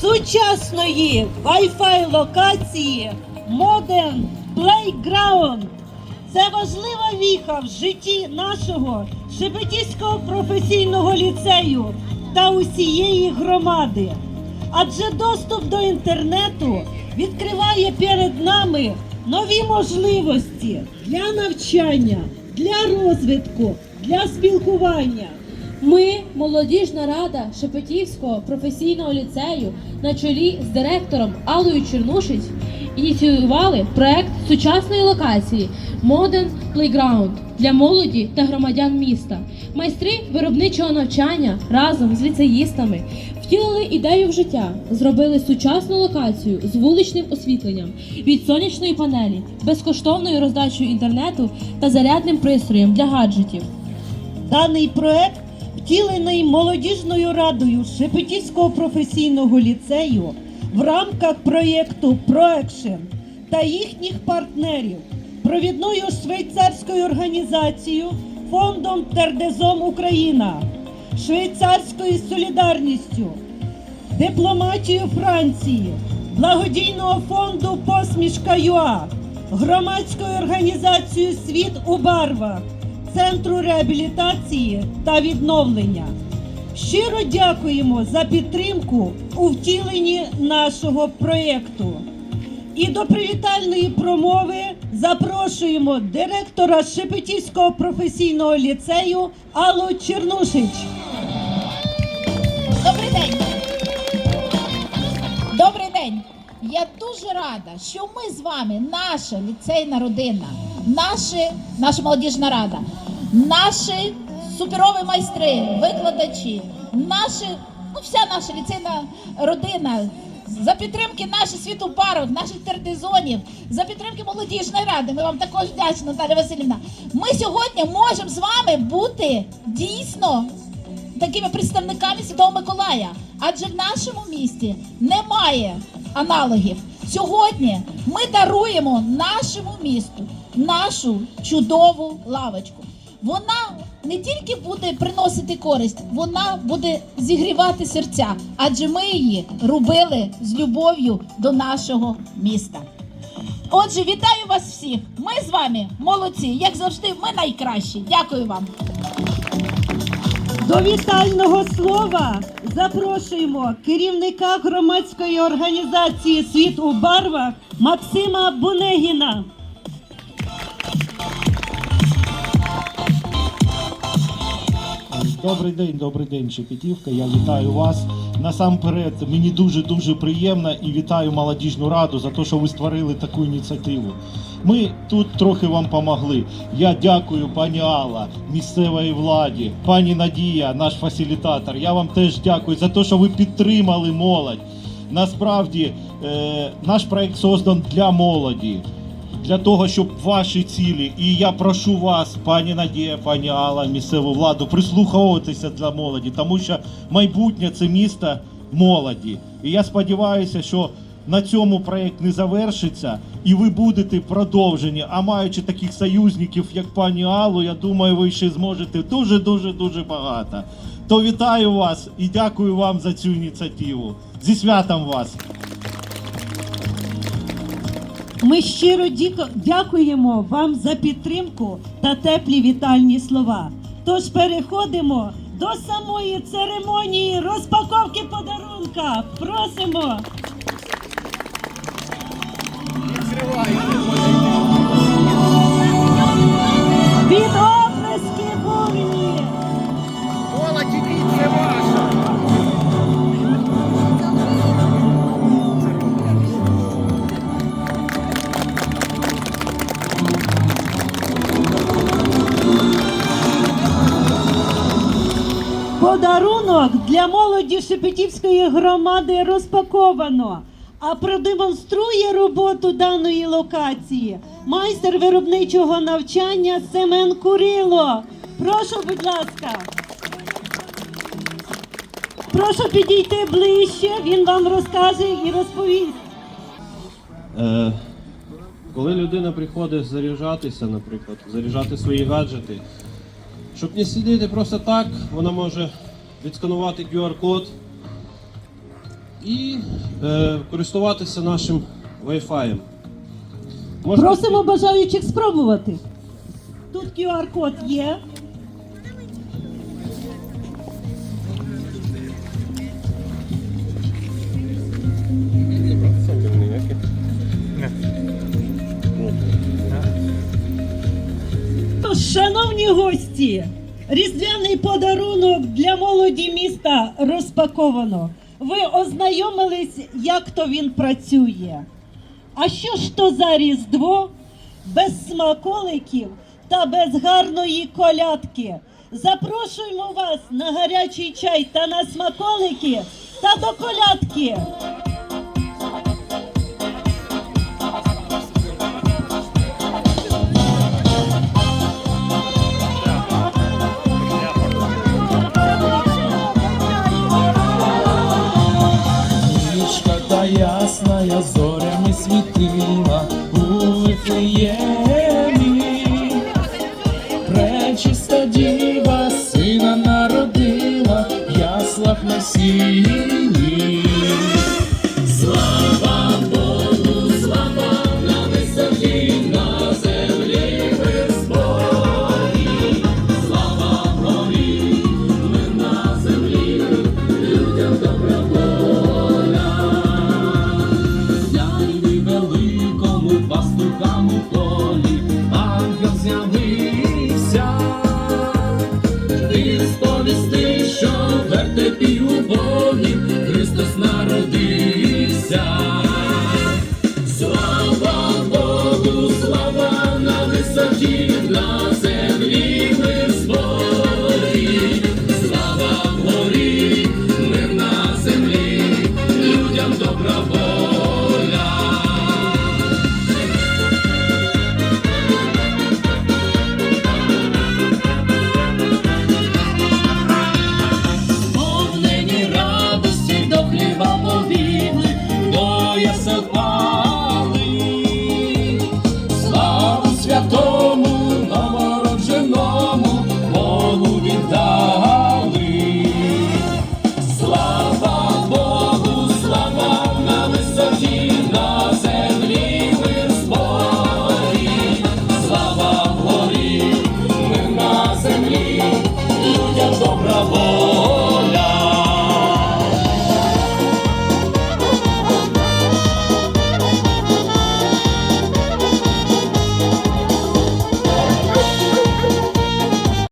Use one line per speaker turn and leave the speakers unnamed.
сучасної Wi-Fi локації Modern Playground. Це важлива віха в житті нашого Шепетівського професійного ліцею та усієї громади. Адже доступ до інтернету відкриває перед нами нові можливості для навчання, для розвитку, для спілкування.
Ми, молодіжна рада Шепетівського професійного ліцею, на чолі з директором Аллою Чернушич, ініціювали проект сучасної локації Modern Playground для молоді та громадян міста. Майстри виробничого навчання разом з ліцеїстами втілили ідею в життя, зробили сучасну локацію з вуличним освітленням від сонячної панелі, безкоштовною роздачею інтернету та зарядним пристроєм для гаджетів.
Даний проект втілений молодіжною радою Шепетівського професійного ліцею в рамках проєкту ProAction та їхніх партнерів, провідною швейцарською організацією фондом Тердезом Україна, швейцарською солідарністю, дипломатією Франції, благодійного фонду Посмішка ЮА, громадською організацією Світ у барвах, Центру реабілітації та відновлення. Щиро дякуємо за підтримку у втіленні нашого проєкту. І до привітальної промови запрошуємо директора Шепетівського професійного ліцею Аллу Чернушич.
Добрий день. Добрий день. Я дуже рада, що ми з вами, наша ліцейна родина, наші, наша молодіжна рада, наші суперові майстри, викладачі, наші, ну вся наша ліцейна родина. За підтримки наших світопарок, наших тердизонів, за підтримки молодіжної ради. Ми вам також вдячні, Наталя Васильівна. Ми сьогодні можемо з вами бути дійсно такими представниками Святого Миколая. Адже в нашому місті немає аналогів. Сьогодні ми даруємо нашому місту нашу чудову лавочку. Вона не тільки буде приносити користь, вона буде зігрівати серця, адже ми її робили з любов'ю до нашого міста. Отже, вітаю вас всіх! Ми з вами молодці, як завжди, ми найкращі. Дякую вам.
До вітального слова запрошуємо керівника громадської організації Світ у барвах Максима Бунегіна.
Добрий день, добрий день, Шепетівка. Я вітаю вас. Насамперед, мені дуже дуже приємно і вітаю молодіжну раду за те, що ви створили таку ініціативу. Ми тут трохи вам помогли. Я дякую пані Алла, місцевій владі, пані Надія, наш фасилітатор. Я вам теж дякую за те, що ви підтримали молодь. Насправді, е, наш проект создан для молоді для того, щоб ваші цілі, і я прошу вас, пані Надія, пані Алла, місцеву владу, прислуховуватися для молоді, тому що майбутнє це місто молоді. І я сподіваюся, що на цьому проект не завершиться, і ви будете продовжені. А маючи таких союзників, як пані Аллу, я думаю, ви ще зможете дуже, дуже, дуже багато. То вітаю вас і дякую вам за цю ініціативу. Зі святом вас!
Ми щиро дякуємо вам за підтримку та теплі вітальні слова. Тож переходимо до самої церемонії розпаковки подарунка. Просимо! Подарунок для молоді Шепетівської громади розпаковано. А продемонструє роботу даної локації майстер виробничого навчання Семен Курило. Прошу, будь ласка. Прошу підійти ближче, він вам розкаже і розповість.
Е, коли людина приходить заряджатися, наприклад, заряджати свої гаджети, щоб не сидіти просто так, вона може відсканувати QR-код, і е, користуватися нашим Wi-Fi. Можна-
Просимо бажаючих спробувати. Тут QR-код є. Шановні гості, різдвяний подарунок для молоді міста розпаковано. Ви ознайомились, як то він працює. А що ж то за різдво без смаколиків та без гарної колядки? Запрошуємо вас на гарячий чай та на смаколики та до колядки.
Та ясная зорями світила у Вифлеємі. Пречиста діва сповісти, що вертепі у Богу